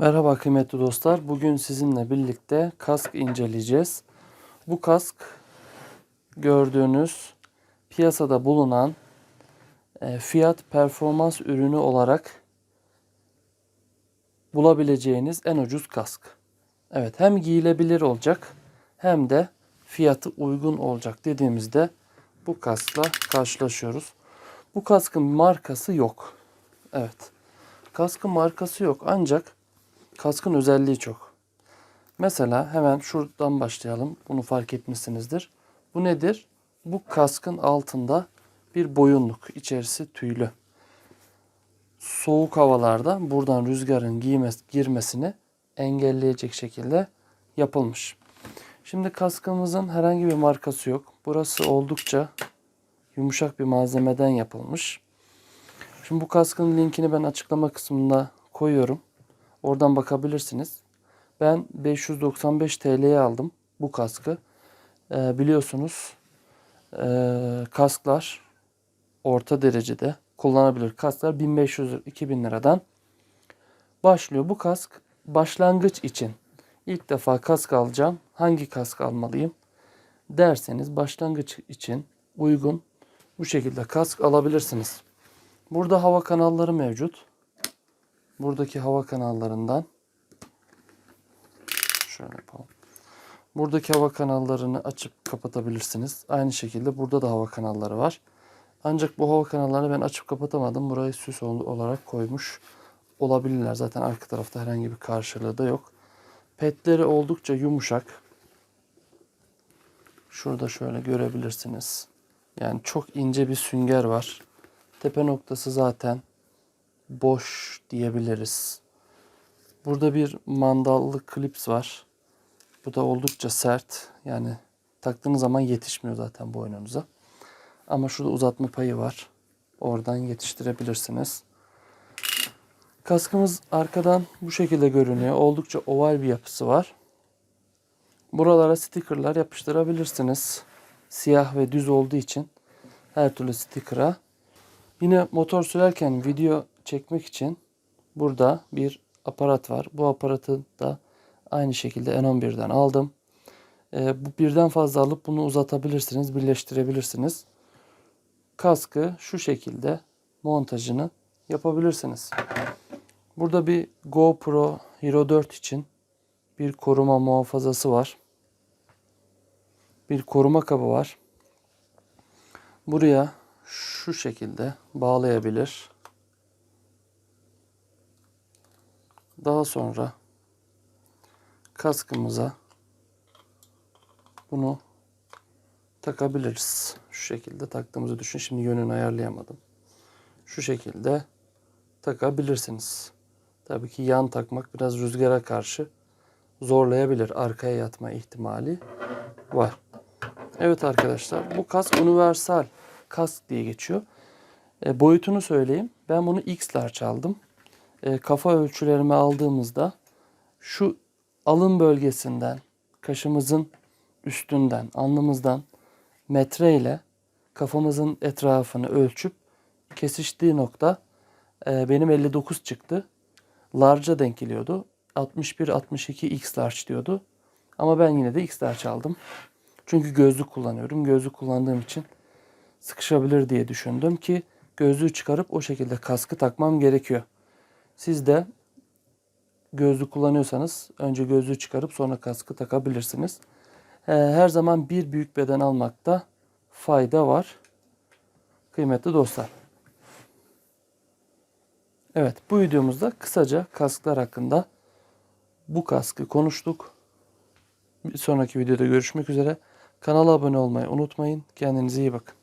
Merhaba kıymetli dostlar. Bugün sizinle birlikte kask inceleyeceğiz. Bu kask gördüğünüz piyasada bulunan e, fiyat performans ürünü olarak bulabileceğiniz en ucuz kask. Evet hem giyilebilir olacak hem de fiyatı uygun olacak dediğimizde bu kaskla karşılaşıyoruz. Bu kaskın markası yok. Evet. Kaskın markası yok ancak kaskın özelliği çok. Mesela hemen şuradan başlayalım. Bunu fark etmişsinizdir. Bu nedir? Bu kaskın altında bir boyunluk. içerisi tüylü. Soğuk havalarda buradan rüzgarın giymes, girmesini engelleyecek şekilde yapılmış. Şimdi kaskımızın herhangi bir markası yok. Burası oldukça yumuşak bir malzemeden yapılmış. Şimdi bu kaskın linkini ben açıklama kısmında koyuyorum. Oradan bakabilirsiniz. Ben 595 TL'ye aldım bu kaskı. Ee, biliyorsunuz ee, kasklar orta derecede kullanabilir kasklar 1500-2000 liradan başlıyor. Bu kask başlangıç için ilk defa kask alacağım. Hangi kask almalıyım derseniz başlangıç için uygun bu şekilde kask alabilirsiniz. Burada hava kanalları mevcut. Buradaki hava kanallarından şöyle yapalım. Buradaki hava kanallarını açıp kapatabilirsiniz. Aynı şekilde burada da hava kanalları var. Ancak bu hava kanallarını ben açıp kapatamadım. Burayı süs olarak koymuş olabilirler. Zaten arka tarafta herhangi bir karşılığı da yok. Petleri oldukça yumuşak. Şurada şöyle görebilirsiniz. Yani çok ince bir sünger var. Tepe noktası zaten boş diyebiliriz. Burada bir mandallı klips var. Bu da oldukça sert. Yani taktığınız zaman yetişmiyor zaten boynunuza. Ama şurada uzatma payı var. Oradan yetiştirebilirsiniz. Kaskımız arkadan bu şekilde görünüyor. Oldukça oval bir yapısı var. Buralara stickerlar yapıştırabilirsiniz. Siyah ve düz olduğu için her türlü sticker'a. Yine motor sürerken video çekmek için burada bir aparat var. Bu aparatı da aynı şekilde N11'den aldım. Ee, bu birden fazla alıp bunu uzatabilirsiniz, birleştirebilirsiniz. Kaskı şu şekilde montajını yapabilirsiniz. Burada bir GoPro Hero 4 için bir koruma muhafazası var. Bir koruma kabı var. Buraya şu şekilde bağlayabilir. Daha sonra kaskımıza bunu takabiliriz. Şu şekilde taktığımızı düşün. Şimdi yönünü ayarlayamadım. Şu şekilde takabilirsiniz. Tabii ki yan takmak biraz rüzgara karşı zorlayabilir. Arkaya yatma ihtimali var. Evet arkadaşlar bu kask universal kask diye geçiyor. E, boyutunu söyleyeyim. Ben bunu X'ler çaldım. E, kafa ölçülerimi aldığımızda şu alın bölgesinden, kaşımızın üstünden, alnımızdan metre ile kafamızın etrafını ölçüp kesiştiği nokta e, benim 59 çıktı. Large'a denk geliyordu. 61-62 X large diyordu. Ama ben yine de X large aldım. Çünkü gözlük kullanıyorum. Gözlük kullandığım için sıkışabilir diye düşündüm ki gözlüğü çıkarıp o şekilde kaskı takmam gerekiyor. Siz de gözlük kullanıyorsanız önce gözlüğü çıkarıp sonra kaskı takabilirsiniz. Ee, her zaman bir büyük beden almakta fayda var. Kıymetli dostlar. Evet bu videomuzda kısaca kasklar hakkında bu kaskı konuştuk. Bir sonraki videoda görüşmek üzere. Kanala abone olmayı unutmayın. Kendinize iyi bakın.